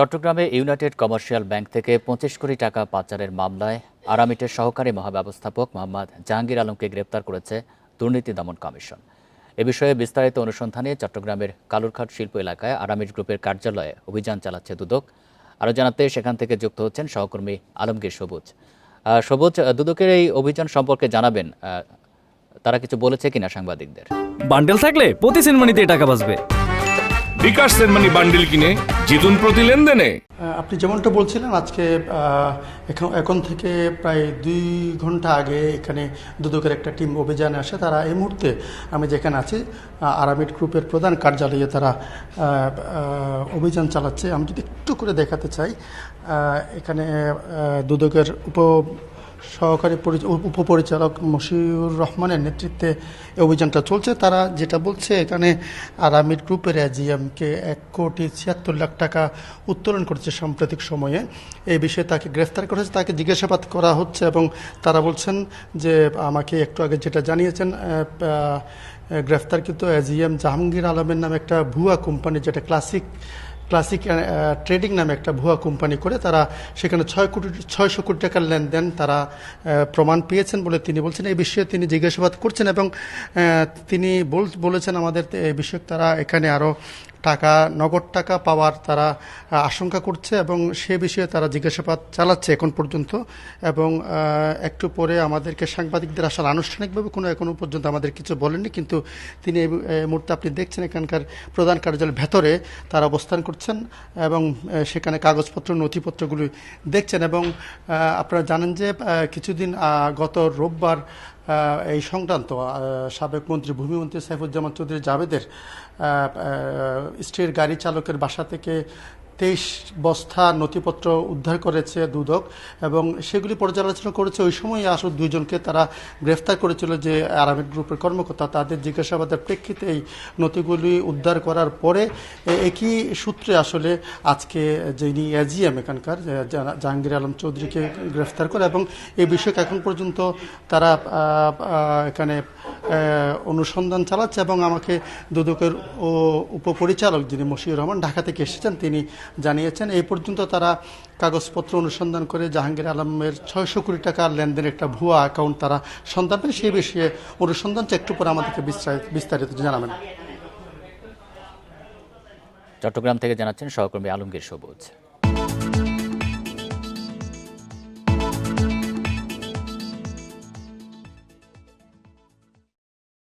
চট্টগ্রামে United commercial bank থেকে পঁচিশ কোটি টাকা পাচারের মামলায় আরামিটের সহকারী মহাব্যবস্থাপক মোহাম্মদ জাহাঙ্গীর আলমকে গ্রেপ্তার করেছে দুর্নীতি দমন কমিশন। এ বিষয়ে বিস্তারিত অনুসন্ধানে চট্টগ্রামের কালুরঘাট শিল্প এলাকায় আরামিট গ্রুপের কার্যালয়ে অভিযান চালাচ্ছে দুদক। আরও জানাতে সেখান থেকে যুক্ত হচ্ছেন সহকর্মী আলমগীর সবুজ। সবুজ দুদকের এই অভিযান সম্পর্কে জানাবেন তারা কিছু বলেছে কিনা সাংবাদিকদের? বান্ডেল থাকলে প্রতি সেনমানিতে টাকা বাঁচবে। বিকাশ সেনমানি বান্ডিল কিনে জিতুন প্রতি লেনদেনে। আপনি যেমনটা বলছিলেন, আজকে এখন এখন থেকে প্রায় দুই ঘণ্টা আগে এখানে দুদকের একটা টিম অভিযানে আসে। তারা এই মুহূর্তে আমি যেখানে আছি আরামিড গ্রুপের প্রধান কার্যালয়ে তারা অভিযান চালাচ্ছে। আমি যদি একটু করে দেখাতে চাই এখানে দুদকের উপ সহকারী পরি- উপপরিচালক মশিউর রহমানের নেতৃত্বে এই অভিযানটা চলছে। তারা যেটা বলছে, এখানে আরামিড গ্রুপের এজিএমকে এক কোটি ছিয়াত্তর লাখ টাকা উত্তোলন করেছে সাম্প্রতিক সময়ে। এই বিষয়ে তাকে গ্রেফতার করেছে, তাকে জিজ্ঞাসাবাদ করা হচ্ছে এবং তারা বলছেন যে, আমাকে একটু আগে যেটা জানিয়েছেন গ্রেফতারকৃত এজিএম জাহাঙ্গীর আলমের নামে একটা ভুয়া কোম্পানি, যেটা ক্লাসিক ক্লাসিক ট্রেডিং নামে একটা ভুয়া কোম্পানি করে তারা সেখানে ছয় কোটি, ছয়শো কোটি টাকার লেনদেন তারা প্রমাণ পেয়েছেন বলে তিনি বলছেন। এই বিষয়ে তিনি জিজ্ঞাসাবাদ করছেন এবং তিনি বল- বলেছেন আমাদের এই বিষয়ে তারা এখানে আরও টাকা, নগদ টাকা পাওয়ার তারা আশঙ্কা করছে এবং সে বিষয়ে তারা জিজ্ঞাসাবাদ চালাচ্ছে এখন পর্যন্ত এবং একটু পরে আমাদেরকে সাংবাদিকদের আসার আনুষ্ঠানিকভাবে কোনো এখনও পর্যন্ত আমাদের কিছু বলেননি, কিন্তু তিনি এই মুহূর্তে আপনি দেখছেন এখানকার প্রধান কার্যালয়ের ভেতরে তারা অবস্থান করছেন এবং সেখানে কাগজপত্র, নথিপত্রগুলি দেখছেন এবং আপনারা জানেন যে কিছুদিন গত রোববার এই সংক্রান্ত সাবেক মন্ত্রী ভূমিমন্ত্রী সাইফুজ্জামান চৌধুরী জাভেদের স্ত্রীর গাড়ি চালকের বাসা থেকে তেইশ বস্তা নথিপত্র উদ্ধার করেছে দুদক এবং সেগুলি পর্যালোচনা করেছে। ওই সময় আসলে দুইজনকে তারা গ্রেফতার করেছিল যে আরামিড গ্রুপের কর্মকর্তা। তাদের জিজ্ঞাসাবাদের প্রেক্ষিতে এই নথিগুলি উদ্ধার করার পরে একই সূত্রে আসলে আজকে যিনি এজিএম এখানকার জাহাঙ্গীর আলম চৌধুরীকে গ্রেফতার করে এবং এই বিষয়ে এখন পর্যন্ত তারা এখানে অনুসন্ধান চালাচ্ছে এবং আমাকে দুদকের উপপরিচালক যিনি মশিউর রহমান ঢাকা থেকে এসেছেন, তিনি জানিয়েছেন, এই পর্যন্ত তারা কাগজপত্র অনুসন্ধান করে জাহাঙ্গীর আলমের ছয়শো কোটি টাকার লেনদেনের একটা ভুয়া অ্যাকাউন্ট তারা সন্ধান পেয়ে সেই বিষয়ে অনুসন্ধানটা একটু পরে আমাদেরকে বিস্তারিত জানাবেন। চট্টগ্রাম থেকে জানাচ্ছেন সহকর্মী আলমগীর সবুজ।